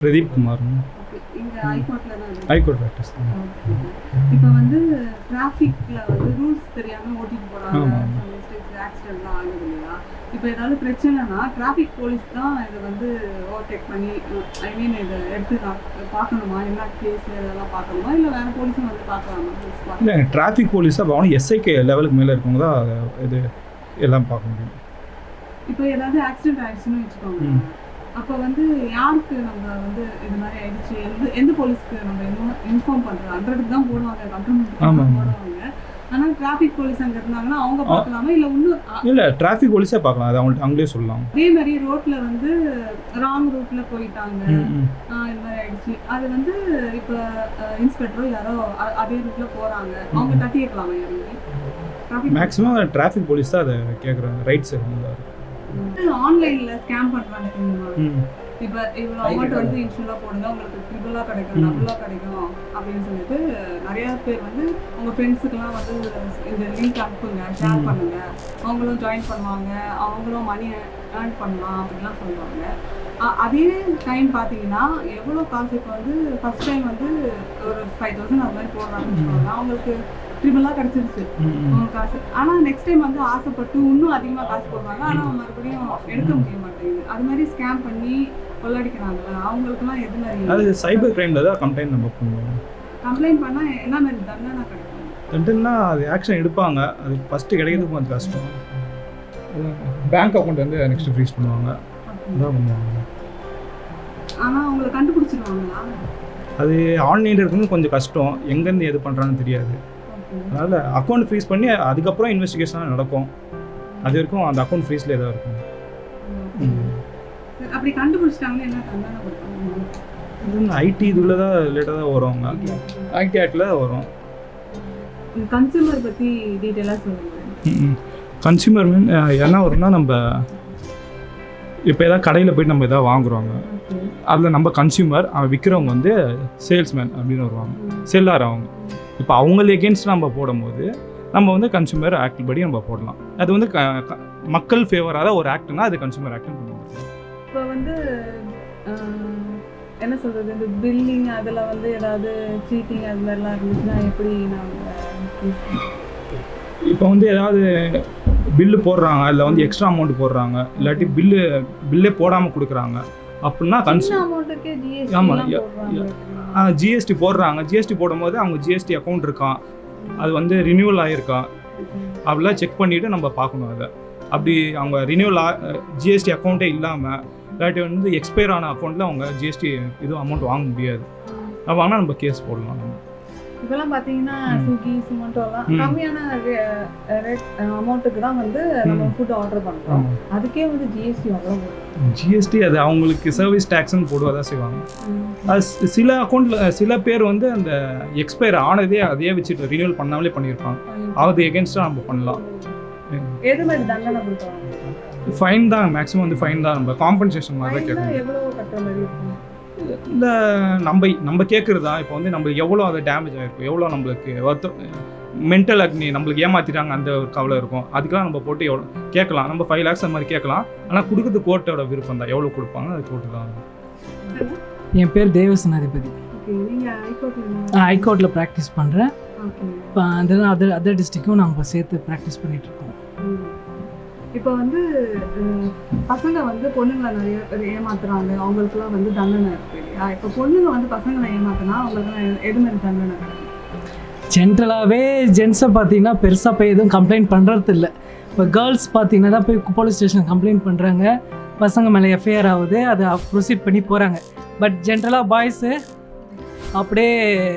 Pradeep Kumar. High court okay. இப்போ வந்து டிராஃபிக்ல வந்து ரூல்ஸ் தெரியாம ஓட்டிட்டு போறாங்க. ஆக்சிடென்ட்லாம் ஆகுது இல்லையா இப்போ ஏதாவது பிரச்சனைனா டிராஃபிக் போலீஸ் தான் இதை வந்து ஓவர்டேக் பண்ணி ஐ மீன் இதை எடுத்து பார்க்கணுமா என்ன கேஸ் இதெல்லாம் பார்க்கணுமா இல்லை வேற போலீஸும் வந்து பார்க்கலாமா? இல்லை டிராஃபிக் போலீஸாக அவனும் எஸ்ஐகே லெவலுக்கு மேலே இருக்கவங்க தான் இது எல்லாம் பார்க்க முடியும் இப்போ ஏதாவது ஆக்சிடென்ட் ஆயிடுச்சுன்னு வச்சுக்கோங்க. அப்போ வந்து யாருக்கு நம்ம வந்து இது மாதிரி ஆயிடுச்சு? எந்த எந்த போலீஸ்க்கு நம்ம இன்ஃபார்ம் பண்றோம் ஹண்ட்ரடுக்கு தான் போடுவாங்க. கண்ட்ரோல் போடுவாங்க. ஆனா டிராஃபிக் போலீஸ் அங்க இருந்தாங்கன்னா அவங்க பார்க்கலாமா? இல்ல இன்னும் இல்லை டிராஃபிக் போலீஸே பார்க்கலாம். அது அவங்கள்ட்ட அவங்களே சொல்லலாம். அதே மாதிரி ரோட்ல வந்து ராங் ரூட்ல போயிட்டாங்க. இந்த மாதிரி ஆயிடுச்சு. அது வந்து இப்போ இன்ஸ்பெக்டரோ யாரோ அதே ரூட்ல போறாங்க. அவங்க தட்டி கேட்கலாமா இறங்கி டிராஃபிக் மேக்ஸிமம் டிராஃபிக் போலீஸ் தான் அதை கேட்குறாங்க ரைட்ஸ் அவங்க ஆன்லைன்ல ஸ்கேம் பண்றாங்க இப்போ இவ்வளோ அமௌண்ட் வந்து இன்ஷூரா போடுங்க உங்களுக்கு ட்ரிபிளாக கிடைக்கும் ம். டபுளாக கிடைக்கும் அப்படின்னு சொல்லிட்டு நிறைய பேர் வந்து உங்கள் ஃப்ரெண்ட்ஸுக்கெல்லாம் வந்து இந்த லிங்க் அனுப்புங்க ஷேர். பண்ணுங்க. அவங்களும் ஜாயின் பண்ணுவாங்க அவங்களும் மணி ஏர்ன் பண்ணலாம் அப்படின்லாம் சொல்லுவாங்க. அதே டைம் பார்த்தீங்கன்னா எவ்வளோ காசு இப்போ வந்து ஃபர்ஸ்ட் டைம் வந்து ஒரு ஃபைவ் தௌசண்ட் அது மாதிரி போடுறாங்கன்னு வச்சுக்கோங்க அவங்களுக்கு ட்ரிபிளாக கிடைச்சிருச்சு. காசு. ஆனா நெக்ஸ்ட் டைம் வந்து ஆசைப்பட்டு இன்னும் அதிகமா காசு போடுவாங்க. ஆனா மறுபடியும் எடுக்க முடிய மாட்டேங்குது. அது மாதிரி ஸ்கேம் பண்ணி கொள்ளடிக்கிறாங்கல்ல அவங்களுக்குலாம் எது அது மாதிரி சைபர் கிரைமில் தான் கம்ப்ளைண்ட் நம்ம பண்ணுவோம். கம்ப்ளைண்ட் பண்ணா என்ன மாதிரி தண்டனை கிடைக்கும்? ரெண்டுன்னா அது ஆக்ஷன் எடுப்பாங்க. அது ஃபஸ்ட்டு கிடைக்கிறது கொஞ்சம் கஷ்டம். பேங்க் அக்கௌண்ட் வந்து நெக்ஸ்ட் ஃப்ரீஸ் பண்ணுவாங்க. அதான் பண்ணுவாங்க. ஆனா அவங்களை கண்டுபிடிச்சிருவாங்களா? அது ஆன்லைனில் இருக்கும்போது கொஞ்சம் கஷ்டம். எங்கேருந்து எது பண்ணுறாங்கன்னு தெரியாது. அதனால் அக்கௌண்ட் ஃப்ரீஸ் பண்ணி அதுக்கப்புறம் இன்வெஸ்டிகேஷன் நடக்கும். அது வரைக்கும் அந்த அக்கௌண்ட் ஃப்ரீஸில் ஏதாவது இருக்கும். அப்படி என்ன இது ஐடி இதில் தான் ரிலேட்டாக தான் வரும். அவங்க ஐடி ஆக்டில் வரும். கன்சியூமர் பத்தி டீட்டெயிலாக கன்சியூமர் மீன் என்ன வரும்னா நம்ம இப்போ ஏதாவது கடையில் போயிட்டு நம்ம எதாவது வாங்குறோங்க. அதில் நம்ம கன்சியூமர் அவன் விற்கிறவங்க வந்து சேல்ஸ்மேன் அப்படின்னு வருவாங்க. செல்லார் அவங்க. இப்போ அவங்கள எகேன்ஸ்ட் நம்ம போடும்போது நம்ம வந்து கன்சியூமர் ஆக்ட் படி நம்ம போடலாம். அது வந்து மக்கள் ஃபேவராக ஒரு ஆக்ட்னா அது கன்சியூமர் ஆக்ட்னு வந்துருக்கோம் இப்போ வந்து என்ன சொல்றது இந்த பில்லிங் அதில் வந்து ஏதாவது சீட்டிங் அது மாதிரிலாம் இருந்துச்சுன்னா எப்படி நாங்கள் இப்போ வந்து ஏதாவது பில்லு போடுறாங்க அதில் வந்து எக்ஸ்ட்ரா அமௌண்ட் போடுறாங்க இல்லாட்டி பில்லு பில்லே போடாமல் கொடுக்குறாங்க. அப்படின்னா சின்ன அமௌண்ட்டுக்கே ஜிஎஸ்டி போடுறாங்க. ஜிஎஸ்டி போடும்போது அவங்க ஜிஎஸ்டி அக்கௌண்ட் இருக்கான் அது வந்து ரினியூவல் ஆகிருக்கான் அப்படிலாம் செக் பண்ணிவிட்டு நம்ம பார்க்கணும் அதை. அப்படி அவங்க ரினியூவல் ஜிஎஸ்டி அக்கௌண்ட்டே இல்லாமல் இல்லாட்டி வந்து எக்ஸ்பயர் ஆன அக்கௌண்ட்டில் அவங்க ஜிஎஸ்டி இதுவும் அமௌண்ட் வாங்க முடியாது. வாங்கினா நம்ம கேஸ் போடலாம். நம்ம இப்பெல்லாம் பார்த்தீங்கன்னா. ஸ்விக்கி சுமோட்டோலாம். கம்மியான ரேட் அமௌண்ட்டுக்கு தான் வந்து நம்ம. ஃபுட் ஆர்டர் பண்ணுறோம் அதுக்கே வந்து ஜிஎஸ்டி அவ்வளோ ஜிஎஸ்டி அது அவங்களுக்கு சர்வீஸ் டேக்ஸ்னு போடுவதா செய்வாங்க. அது சில அக்கௌண்ட்டில் சில பேர் வந்து அந்த எக்ஸ்பயர் ஆனதே அதையே வச்சுட்டு ரினியூவல் பண்ணாமலே பண்ணியிருப்பாங்க அது எகேன்ஸ்டாக நம்ம பண்ணலாம். எது மாதிரி தண்டனை கொடுக்குறாங்க ஃபைன் தான் மேக்ஸிமம் வந்து ஃபைன் தான். நம்ம காம்பன்சேஷன் மாதிரி தான் கேட்கணும். எவ்வளோ கட்டுற மாதிரி இருக்கும். இல்லை நம்ம நம்ம கேட்குறது தான் இப்போ வந்து நம்மளுக்கு எவ்வளோ அது டேமேஜ் ஆகிருக்கும் எவ்வளோ நம்மளுக்கு வருத்தம் மென்டல் அக்னி நம்மளுக்கு ஏமாத்திட்டாங்க அந்த ஒரு கவலை இருக்கும். அதுக்கெல்லாம் நம்ம போட்டு எவ்வளோ கேட்கலாம். நம்ம ஃபைவ் லேக்ஸ் அந்த மாதிரி கேட்கலாம். ஆனால் கொடுக்குறது கோர்ட்டோட விருப்பம் தான். எவ்வளோ கொடுப்பாங்க அது கோர்ட்டு தான். என் பேர் தேவசனாதிபதி ஹைகோர்ட்டில் நான் ஹைகோர்ட்டில் ப்ராக்டிஸ் பண்ணுறேன் இப்போ அதர் அதர் டிஸ்ட்ரிக்கும் நாங்கள் சேர்த்து ப்ராக்டிஸ் பண்ணிகிட்ருக்கோம் இப்போ வந்து பசங்க வந்து பொண்ணுங்களை நிறைய பேர் ஏமாத்துறாங்க. அவங்களுக்குலாம் வந்து தண்டனை இருக்கு இல்லையா? இப்போ பொண்ணுங்க வந்து பசங்களை ஏமாத்தினா அவங்களுக்குலாம் எது- மாதிரி தண்டனை ஜென்ரலாகவே ஜென்ஸை பார்த்தீங்கன்னா பெருசாக போய் எதுவும் கம்ப்ளைண்ட் பண்ணுறது இல்லை இப்போ கேர்ள்ஸ் பார்த்தீங்கன்னா தான் போய் போலீஸ் ஸ்டேஷன் கம்ப்ளைண்ட் பண்ணுறாங்க பசங்க மேலே எஃப்ஐஆர் ஆகுது. அதை ப்ரொசீட் பண்ணி போகிறாங்க பட் ஜென்ரலாக பாய்ஸு அப்படியே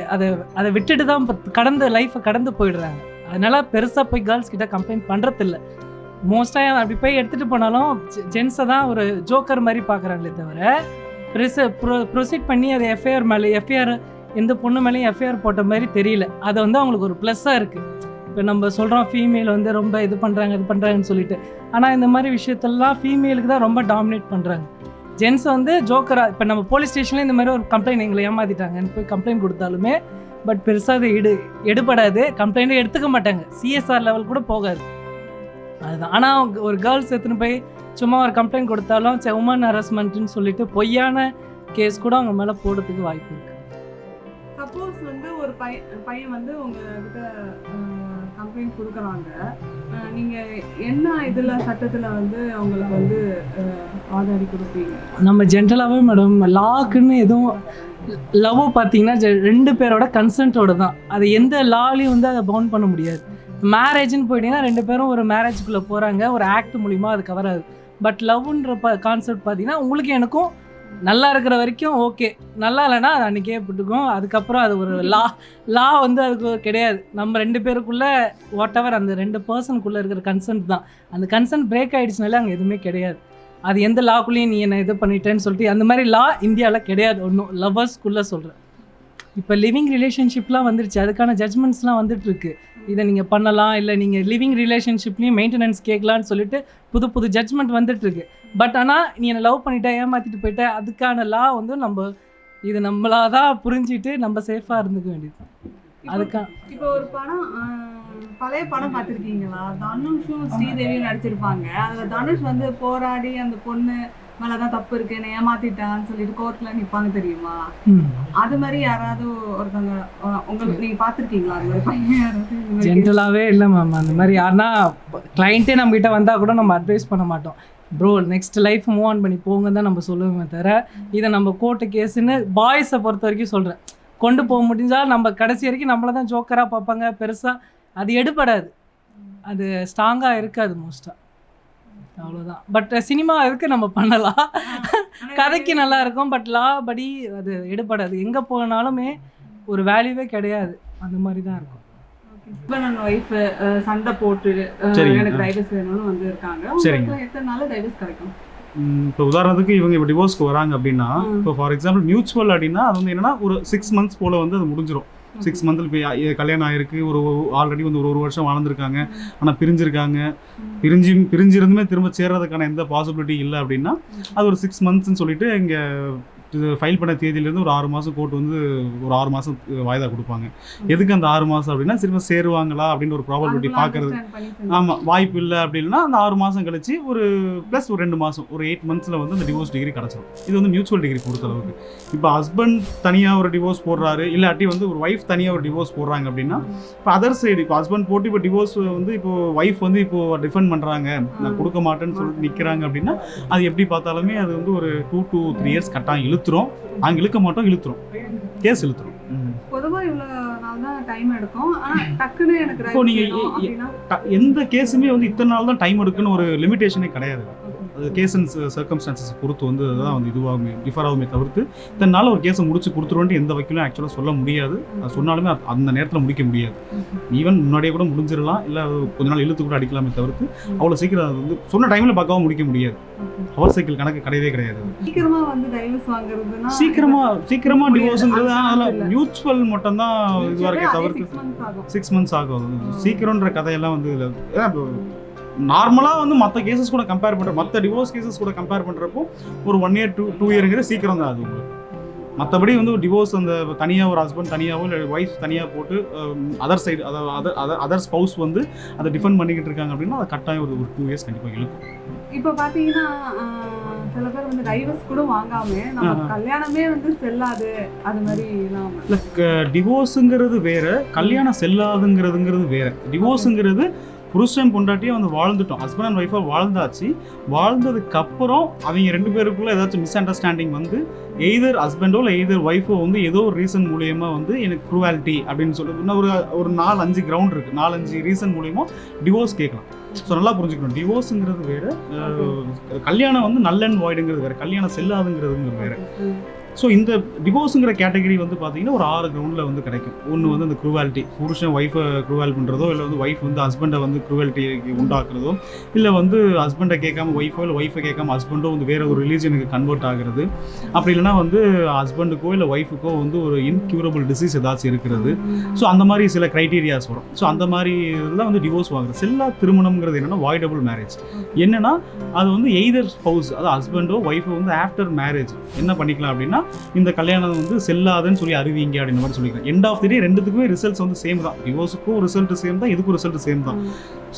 அதை அதை விட்டுட்டு தான் கடந்த லைஃப்பை கடந்து போயிடுறாங்க. அதனால் பெருசாக போய் கேர்ள்ஸ் கிட்ட கம்ப்ளைண்ட் பண்ணுறதில்ல மோஸ்ட்டாக அப்படி போய் எடுத்துகிட்டு போனாலும் ஜென்ஸை தான் ஒரு ஜோக்கர் மாதிரி பார்க்குறாங்களே தவிர ப்ரிச ப்ரொ ப்ரொசீட் பண்ணி அதை எஃப்ஐஆர் மேலே எஃப்ஐஆர் எந்த பொண்ணு மேலேயும் எஃப்ஐஆர் போட்ட மாதிரி தெரியல. அது வந்து அவங்களுக்கு ஒரு ப்ளஸ்ஸாக இருக்குது இப்போ நம்ம சொல்கிறோம் ஃபீமேல் வந்து ரொம்ப இது பண்ணுறாங்க இது பண்ணுறாங்கன்னு சொல்லிட்டு. ஆனால் இந்த மாதிரி விஷயத்தெல்லாம் ஃபீமேலுக்கு தான் ரொம்ப டாமினேட் பண்ணுறாங்க ஜென்ஸ் வந்து ஜோக்கராக இப்போ நம்ம போலீஸ் ஸ்டேஷனில் இந்த மாதிரி ஒரு கம்ப்ளைண்ட் எங்களை ஏமாத்திட்டாங்கன்னு போய் கம்ப்ளைண்ட் கொடுத்தாலுமே பட் பெருசாக அது எடு எடுபடாது. கம்ப்ளைண்ட்டே எடுத்துக்க மாட்டாங்க. சிஎஸ்ஆர் லெவல் கூட போகாது. அதுதான். ஆனால் ஒரு கேர்ள்ஸ் எடுத்துன்னு போய் சும்மா ஒரு கம்ப்ளைண்ட் கொடுத்தாலும் உமன் ஹராஸ்மெண்ட்டுன்னு சொல்லிட்டு பொய்யான கேஸ் கூட அவங்க மேலே போடுறதுக்கு வாய்ப்பு இருக்குது சப்போஸ் வந்து ஒரு பையன் பையன் வந்து உங்ககிட்ட கம்ப்ளைண்ட் கொடுக்குறாங்க. அஹ், நீங்க என்ன இதுல சட்டத்துல வந்து அவங்களுக்கு வந்து வாதாடி கொடுப்பீங்க? நம்ம ஜென்ரலாகவே மேடம் லாக்குன்னு எதுவும் லவ் பார்த்தீங்கன்னா ரெண்டு பேரோட கன்சென்ட்டோட தான். அது எந்த லாலையும் வந்து அதை பவுண்ட் பண்ண முடியாது. மேரேஜ்னு போயிட்டீங்கன்னா ரெண்டு பேரும் ஒரு மேரேஜ்குள்ளே போகிறாங்க ஒரு ஆக்ட் மூலிமா அது கவர் ஆகுது. பட் லவ்ன்ற ப கான்செப்ட் பார்த்தீங்கன்னா உங்களுக்கு எனக்கும் நல்லா இருக்கிற வரைக்கும் ஓகே நல்லா இல்லைன்னா அது அன்றைக்கே விட்டுக்கும். அதுக்கப்புறம் அது ஒரு லா லா வந்து அதுக்கு கிடையாது. நம்ம ரெண்டு பேருக்குள்ளே வாட் எவர் அந்த ரெண்டு பர்சனுக்குள்ளே இருக்கிற கன்சென்ட் தான். அந்த கன்சென்ட் பிரேக் ஆகிடுச்சுனாலே அங்கே எதுவுமே கிடையாது. அது எந்த லாக்குள்ளேயும் நீ என்ன இது பண்ணிட்டேன்னு சொல்லிட்டு அந்த மாதிரி லா இந்தியாவில் கிடையாது. ஒன்றும் லவ்வர்ஸ்குள்ளே சொல்கிறேன் இப்போ லிவிங் ரிலேஷன்ஷிப்லாம் வந்துருச்சு. அதுக்கான ஜட்மெண்ட்ஸ்லாம் வந்துட்டு இருக்கு இதை நீங்கள் பண்ணலாம் இல்லை நீங்கள் லிவிங் ரிலேஷன்ஷிப்லேயும் மெயின்டெனன்ஸ் கேட்கலான்னு சொல்லிட்டு புது புது ஜட்மெண்ட் வந்துட்டு இருக்கு பட் ஆனால் நீ என்னை லவ் பண்ணிட்ட ஏமாற்றிட்டு போயிட்ட அதுக்கான லா வந்து நம்ம இது நம்மளா தான் புரிஞ்சிட்டு நம்ம சேஃபாக இருந்துக்க வேண்டியது. இப்போ- அதுக்கா இப்போ ஒரு படம் பழைய படம் பார்த்துருக்கீங்களா? தனுஷும் ஸ்ரீதேவியும் நடிச்சிருப்பாங்க. அதுல தனுஷ் வந்து போராடி அந்த பொண்ணு மேலதான் தப்பு இருக்கு என்னை ஏமாத்திட்டான்னு சொல்லிட்டு கோர்ட்ல நிப்பாங்க தெரியுமா? அது மாதிரி யாராவது ஒருத்தவங்க உங்களுக்கு நீங்க பார்த்துருக்கீங்களா அது மாதிரி பையன் ஜென்ரலாகவே இல்லை மேம் அந்த மாதிரி யாருன்னா கிளைண்ட்டே நம்மகிட்ட வந்தால் கூட நம்ம அட்வைஸ் பண்ண மாட்டோம். Bro next life move on பண்ணி போங்க தான் நம்ம சொல்லுவோமே தவிர இதை நம்ம கோர்ட்டு கேஸுன்னு பாய்ஸை பொறுத்த வரைக்கும் சொல்கிறேன் கொண்டு போக முடிஞ்சால் நம்ம கடைசி வரைக்கும் நம்மளை தான் ஜோக்கராக பார்ப்பாங்க. பெருசாக அது எடுபடாது. அது ஸ்ட்ராங்காக இருக்காது மோஸ்ட்டாக அவ்வளோதான் பட் சினிமா இருக்கு நம்ம பண்ணலாம். கதைக்கு நல்லா இருக்கும் பட் லா படி அது எடுபடாது. எங்கே போனாலுமே ஒரு வேல்யூவே கிடையாது. அந்த மாதிரி தான் இருக்கும் ஹஸ்பண்ட் அண்ட் ஒய்ஃப் சண்டை போட்டு. எனக்கு டைவர்ஸ் வேணும்னு வந்து இருக்காங்க சரிங்க. உங்களுக்கு எத்தனை நாள் டைவர்ஸ் கிடைக்கும்? ம், இப்போ உதாரணத்துக்கு இவங்க இப்போ டிவோர்ஸ்க்கு வராங்க அப்படின்னா. இப்போ ஃபார் எக்ஸாம்பிள் மியூச்சுவல் அப்படின்னா அது வந்து என்னன்னா ஒரு சிக்ஸ் மந்த்ஸ் போல வந்து அது முடிஞ்சிடும் சிக்ஸ் மந்த்தில் இப்போ கல்யாணம் ஆயிருக்கு. ஒரு ஆல்ரெடி வந்து ஒரு ஒரு வருஷம் வாழ்ந்துருக்காங்க. ஆனால் பிரிஞ்சிருக்காங்க. பிரிஞ்சு பிரிஞ்சிருந்துமே திரும்ப சேர்றதுக்கான எந்த பாசிபிலிட்டி இல்லை அப்படின்னா அது ஒரு சிக்ஸ் மந்த்ஸ்ன்னு சொல்லிட்டு இங்கே இது ஃபைல் பண்ண தேதியிலேருந்து ஒரு ஆறு மாதம் கோர்ட் வந்து ஒரு ஆறு மாதம் வாய்தா கொடுப்பாங்க. எதுக்கு அந்த ஆறு மாதம் அப்படின்னா திரும்ப சேருவாங்களா அப்படின்னு ஒரு ப்ராபபிலிட்டி பார்க்கறது. ஆமாம் வாய்ப்பு இல்லை அப்படின்னா அந்த ஆறு மாதம் கழிச்சு ஒரு ப்ளஸ் ஒரு ரெண்டு மாதம் ஒரு எயிட் மந்த்ஸில் வந்து அந்த டிவோர்ஸ் டிகிரி கிடச்சிரும். இது வந்து மியூச்சுவல் டிகிரி பொறுத்தளவுக்கு இப்போ ஹஸ்பண்ட் தனியாக ஒரு டிவோர்ஸ் போடுறாரு இல்லாட்டி வந்து ஒரு ஒய்ஃப் தனியாக ஒரு டிவோர்ஸ் போடுறாங்க அப்படின்னா இப்போ அதர் சைடு இப்போ ஹஸ்பண்ட் போட்டு இப்போ டிவோர்ஸ் வந்து இப்போ ஒய்ஃப் வந்து இப்போ டிஃபெண்ட் பண்ணுறாங்க நான் கொடுக்க மாட்டேன்னு சொல்லிட்டு நிற்கிறாங்க அப்படின்னா அது எப்படி பார்த்தாலுமே அது வந்து ஒரு டூ to த்ரீ இயர்ஸ் கட்டாயம் இழுத்துரும். அங்கே இழுக்க மாட்டோம் இழுத்துரும். கேஸ் இழுத்துரும். ம். பொதுவா இவ்வளவு நாள் தான் டைம் எடுக்கும். ஆனா டக்குன்னு எனக்கு இப்போ divorce நீங்க வேணும் எ- எ- அப்படின்னா? ட- எந்த கேஸுமே வந்து இத்தனை நாள் தான் டைம் எடுக்குன்னு ஒரு லிமிடேஷனே கிடையாது. கேஸ் அண்ட் சர்க்கம்ஸ்டான்சஸ் பொறுத்து வந்து அதுதான் வந்து இதுவாகுமே டிஃபர் ஆகுமே தவிர்த்து நாள் ஒரு கேஸை முடிச்சு கொடுத்துருவோன்ட்டு எந்த வக்கீலும் ஆக்சுவலாக சொல்ல முடியாது. சொன்னாலுமே அந்த நேரத்தில் முடிக்க முடியாது. ஈவன் முன்னாடியே கூட முடிஞ்சிடலாம் இல்லை கொஞ்ச நாள் இழுத்து கூட அடிக்கலாமே தவிர்த்து அவ்வளோ சீக்கிரம் அது வந்து சொன்ன டைமில் பார்க்கவும் முடிக்க முடியாது. ஹவர் சைக்கிள் கணக்கு கிடையவே கிடையாது. சீக்கிரமா வந்து டைவர்ஸ் வாங்குறதுன்னா சீக்கிரமா சீக்கிரமா முடியாது. டிவோர்ஸ்ன்றது அது அதில் இல்ல. மியூச்சுவல் மட்டும் தான் இதுவாக இருக்கே அதே தவிர்த்து சிக்ஸ் மந்த்ஸ் ஆகும். சீக்கிரம்ன்ற கதையெல்லாம் வந்து நார்மலாக வந்து மற்ற கேசஸ் கூட கம்பேர் பண்ணுற மற்ற டிவோர்ஸ் கேசஸ் கூட கம்பேர் பண்ணுறப்போ ஒரு ஒன் இயர் டூ டூ இயருங்கிறது சீக்கிரம் தான் அது. உங்களுக்கு மற்றபடி வந்து டிவோர்ஸ் அந்த தனியாக ஒரு ஹஸ்பண்ட் தனியாகவோ இல்லை ஒய்ஃப் தனியாக போட்டு அதர் சைடு அதாவது அதர் அதர் ஸ்பௌஸ் வந்து அதை டிஃபெண்ட் பண்ணிக்கிட்டு இருக்காங்க அப்படின்னா அது கட்டாயம் ஒரு ஒரு டூ இயர்ஸ் கண்டிப்பாக இழுக்கும். இப்ப பாத்தீங்கன்னா ஆஹ், சில பேர் வந்து டைவர்ஸ் கூட வாங்காம நம்ம. கல்யாணமே வந்து செல்லாது அது மாதிரி இல்லை டிவோர்ஸுங்கிறது வேற கல்யாணம் செல்லாதுங்கிறதுங்கிறது வேற. டிவோர்ஸுங்கிறது புருஷன் பொண்டாட்டியும் வந்து வாழ்ந்துட்டோம். ஹஸ்பண்ட் அண்ட் ஒய்ஃபாக வாழ்ந்தாச்சு. வாழ்ந்ததுக்கு அப்புறம் அவங்க ரெண்டு பேருக்குள்ளே ஏதாச்சும் மிஸ் அண்டர்ஸ்டாண்டிங் வந்து எய்தர் ஹஸ்பண்டோ இல்லை எய்தர் ஒய்ஃபோ வந்து ஏதோ ஒரு ரீசன் மூலியமாக வந்து எனக்கு குரூவாலிட்டி அப்படின்னு சொல்லி இன்னும் ஒரு ஒரு நாலு அஞ்சு கிரவுண்ட் இருக்குது நாலஞ்சு ரீசன் மூலியமாக டிவோர்ஸ் கேட்கலாம். ஸோ நல்லா புரிஞ்சுக்கணும். டிவோர்ஸுங்கிறது வேறு கல்யாணம் வந்து நல்ல அண்ட் வாய்டுங்கிறது வேறு. கல்யாணம் செல்லாதுங்கிறதுங்கிறது வேறு. ஸோ இந்த டிவோர்ஸுங்கிற கேட்டகரி வந்து பார்த்தீங்கன்னா ஒரு ஆறு கிரவுண்டில் வந்து கிடைக்கும். ஒன்று வந்து அந்த குரூவாலிட்டி புருஷன் ஒய்ஃபை க்ரூவல் பண்ணுறதோ இல்லை வந்து ஒய்ஃப் வந்து ஹஸ்பண்டை வந்து க்ரூவாலிட்டி உண்டாக்குறதோ இல்லை வந்து ஹஸ்பண்டை கேட்காம ஒய்ஃபோ இல்லை ஒய்ஃபை கேட்காம ஹஸ்பண்டோ வந்து வேறு ஒரு ரிலீஜனுக்கு கன்வெர்ட் ஆகுறது. அப்படி இல்லைன்னா வந்து ஹஸ்பண்டுக்கோ இல்லை ஒய்ஃபுக்கோ வந்து ஒரு இன்க்யூரபிள் டிசீஸ் ஏதாச்சும் இருக்கிறது. ஸோ அந்த மாதிரி சில க்ரைட்டீரியாஸ் வரும். ஸோ அந்த மாதிரி இதெல்லாம் வந்து டிவோர்ஸ் வாங்குறது. செல்லா திருமணம்ங்கிறது என்னென்னா வாய்டபுள் மேரேஜ் என்னென்னா அது வந்து எய்தர் ஸ்பௌஸ் அதாவது ஹஸ்பண்டோ ஒய்ஃபோ வந்து ஆஃப்டர் மேரேஜ் என்ன பண்ணிக்கலாம் அப்படின்னா இந்த கல்யாணம் வந்து செல்லாதுன்னு சொல்லி அறிவிங்க அப்படின்ற மாதிரி சொல்லிக்கலாம் எண்ட் ஆஃப் தி டே ரெண்டுத்துக்குமே ரிசல்ட்ஸ் வந்து சேம் தான். டிவோர்ஸுக்கும் ரிசல்ட் சேம் தான் இதுக்கும் ரிசல்ட் சேம் தான்.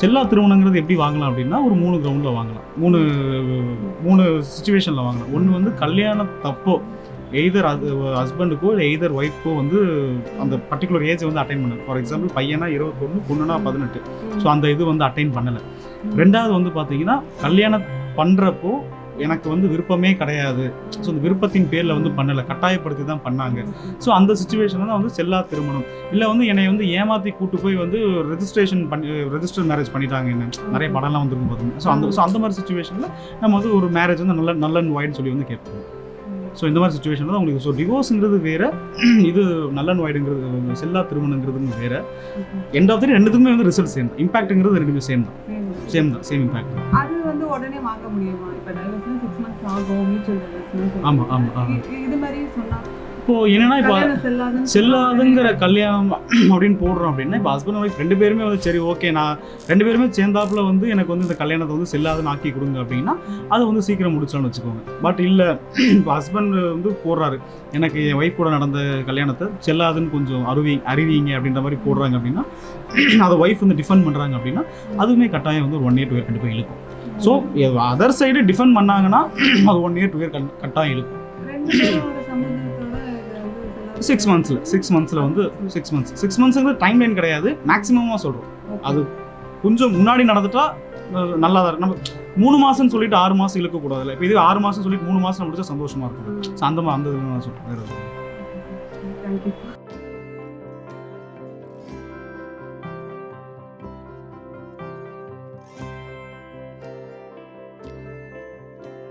செல்லா திருமணங்கிறது எப்படி வாங்கலாம் அப்படின்னா ஒரு மூணு கிரவுண்டில் வாங்கலாம். மூணு மூணு சுச்சுவேஷனில் வாங்கலாம். ஒன்று வந்து கல்யாணம் தப்போ எய்தர் ஹஸ்பண்டுக்கோ இல்லை எய்தர் ஒய்ஃப்க்கோ வந்து அந்த பர்டிகுலர் ஏஜ் வந்து அட்டைன் பண்ணல. ஃபார் எக்ஸாம்பிள் பையனா இருபத்தொன்று பொண்ணுனா பதினெட்டு. ஸோ அந்த இது வந்து அட்டைன் பண்ணலை. ரெண்டாவது வந்து பார்த்தீங்கன்னா கல்யாணம் பண்ணுறப்போ எனக்கு வந்து விருப்பமே கிடையாது. ஸோ அந்த விருப்பத்தின் பேரில் வந்து பண்ணலை. கட்டாயப்படுத்தி தான் பண்ணாங்க. ஸோ அந்த சுச்சுவேஷனில் தான் வந்து செல்லா திருமணம். இல்லை வந்து என்னை வந்து ஏமாற்றி கூட்டு போய் வந்து ரெஜிஸ்ட்ரேஷன் பண்ணி ரெஜிஸ்டர் மேரேஜ் பண்ணிட்டாங்க என்ன. நிறைய படம்லாம் வந்துருக்கும் பார்த்தீங்கன்னா ஸோ அந்த ஸோ அந்த மாதிரி சுச்சுவேஷனில் நம்ம வந்து ஒரு மேரேஜ் வந்து நல்ல நல்ல அண்ட் ஒயிட்னு சொல்லி வந்து கேட்போம். ஸோ இந்த மாதிரி சுச்சுவேஷனில் தான் உங்களுக்கு ஸோ டிவோர்ஸுங்கிறது வேற இது நல்ல அண்ட் ஒயிடுங்கிறது செல்லா திருமணங்கிறதுங்க வேற. எண்ட் ஆஃப் த ரெண்டுத்துக்குமே வந்து ரிசல்ட் சேம் தான். இம்பாக்ட்டுங்கிறது ரெண்டுமே சேம் தான். சேம் தான். சேம் இம்பாக்ட் தான். உடனே வாங்க முடியுமா? இப்போ டைவர்ஸ்னா சிக்ஸ் மந்த்ஸ் ஆகும் மியூச்சுவல் டைவர்ஸ்னு ஆமா, ஆமா, ஆமா. இது மாதிரி சொன்னா இப்போ என்னன்னா இப்போ செல்லாதுங்கிற கல்யாணம் அப்படின்னு போடுறோம் அப்படின்னா இப்போ ஹஸ்பண்ட் ஒய்ஃப் ரெண்டு பேருமே வந்து சரி ஓகே நான் ரெண்டு பேருமே சேர்ந்தாப்புல வந்து எனக்கு வந்து இந்த கல்யாணத்தை வந்து செல்லாதுன்னு ஆக்கி கொடுங்க அப்படின்னா அதை வந்து சீக்கிரம் முடிச்சாலும் வச்சுக்கோங்க. பட் இல்லை இப்போ ஹஸ்பண்ட் வந்து போடுறாரு. எனக்கு என் ஒய்ஃப் கூட நடந்த கல்யாணத்தை செல்லாதுன்னு கொஞ்சம் அருவி அறிவிங்க அப்படின்ற மாதிரி போடுறாங்க அப்படின்னா அதை ஒய்ஃப் வந்து டிஃபெண்ட் பண்ணுறாங்க அப்படின்னா அதுவுமே கட்டாயம் வந்து ஒன் இயர் டூ இயர் கண்டிப்பாக இழுக்கும். ஸோ அதர் சைடு டிஃபெண்ட் பண்ணாங்கன்னா அது ஒன் இயர் டூ இயர் கட்டாயம் இருக்கும் சிக்ஸ் மந்த்ஸில் சிக்ஸ் மந்த்ஸில் வந்து சிக்ஸ் மந்த்ஸ் சிக்ஸ் மந்த்ஸுங்கிறது டைம் லைன் கிடையாது. மேக்ஸிமமாக சொல்கிறோம் அது கொஞ்சம் முன்னாடி நடந்துட்டா நல்லா தான் நம்ம மூணு மாதம்னு சொல்லிட்டு ஆறு மாதம் இழுக்கக்கூடாதுல்ல இப்போ இது ஆறு மாதம் சொல்லிட்டு மூணு மாதம் முடிச்சா சந்தோஷமாக இருக்கும். ஸோ அந்த அந்த இது நான் சொல்கிறேன்